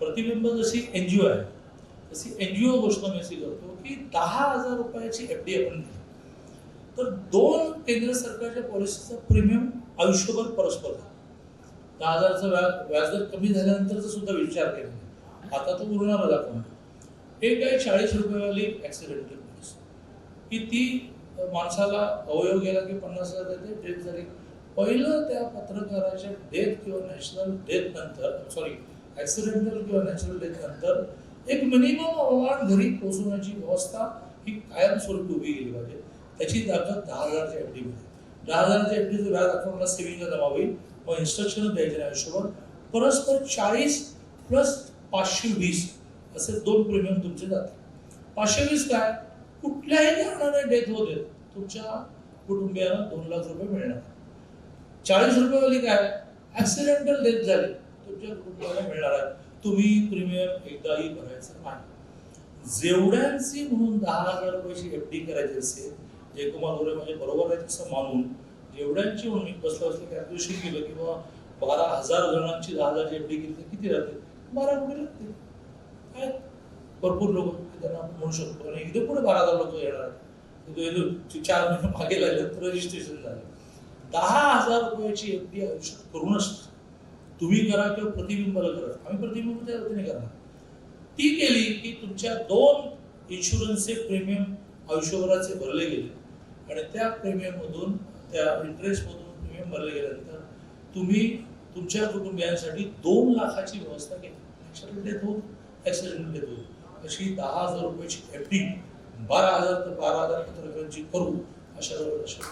प्रतिबिंब जशी N G ओ आहे तशी एन जी ओ घोषणा मी अशी करतो की दहा हजार रुपयाची एफ डी आपण दिली तर दोन केंद्र सरकारच्या पॉलिसीचा प्रीमियम आयुष्यभर परस्पर दहा हजारचा व्याज व्याजदर कमी झाल्यानंतरचा सुद्धा विचार केला आता तो उरणार दाखवणार एक आहे चाळीस रुपयेवाली ॲक्सिडेंटल पॉलिसी की ती माणसाला अवयव गेला की पन्नास हजार देते डेथ झाली. पहिलं त्या पत्रकाराच्या डेथ किंवा नॅशनल डेथ नंतर सॉरी ॲक्सिडेंटल किंवा नॅचरल डेथ नंतर एक मिनिमम अमाऊंट घरी पोहोचवण्याची व्यवस्था ही कायमस्वरूपी उभी केली पाहिजे. त्याची ताकद दहा हजारच्या एफ डीमध्ये दहा हजारच्या एफ डीचं व्याज अकाउंटला सेव्हिंगला जमा होईल. मग इन्स्ट्रक्शन द्यायचे नाही आयुष्यभर. परस्पर चाळीस प्लस पाचशे वीस असे दोन प्रीमियम तुमचे जातात पाचशे वीस काय? कुठल्याही कारणाने डेथ होते तुमच्या कुटुंबियांना दोन लाख रुपये मिळणार. चाळीस रुपयेवाली काय? ऍक्सिडेंटल डेथ झाली. तुमच्या कुटुंबाला मिळणार आहे. तुम्ही प्रीमियम एकदाही भरायचं नाही. जेवढ्यांची म्हणून दहा हजार रुपयाची एफ डी करायची असेल जयकुमार गोरे म्हणजे बरोबर आहे तसं मानून जेवढ्यांची म्हणून मी बसल्या बसल्या कॅल्क्युलेशन केलं की बाबा बारा हजार जणांची दहा हजारची एफ डी केली तर किती राहते बारा कोटी लागतील. काय? भरपूर लोक त्यांना आपण म्हणू शकतो. आणि इथे पुढे बारा हजार लोक येणार आहेत. चार महिने मागे लागले तर रजिस्ट्रेशन झालं. दहा हजार रुपयाची एफ डी आयुष्यात करूनच तुम्ही करा किंवा प्रतिबिंबाला करा. आम्ही प्रतिबिंबाच्या वतीने करणार. ती केली की तुमच्या दोन इन्शुरन्सचे प्रीमियम आयुष्यभराचे भरले गेले. आणि त्या प्रीमियममधून त्या इंटरेस्टमधून प्रीमियम भरले गेल्यानंतर तुम्ही तुमच्या कुटुंबियांसाठी दोन लाखाची व्यवस्था केली. ॲक्सिडेंट डेथ होऊन ॲक्सिडेंट डेथ होऊन अशी दहा हजार रुपयाची एफ डी बारा हजार ते बारा हजार रुपयांची करू अशा अशा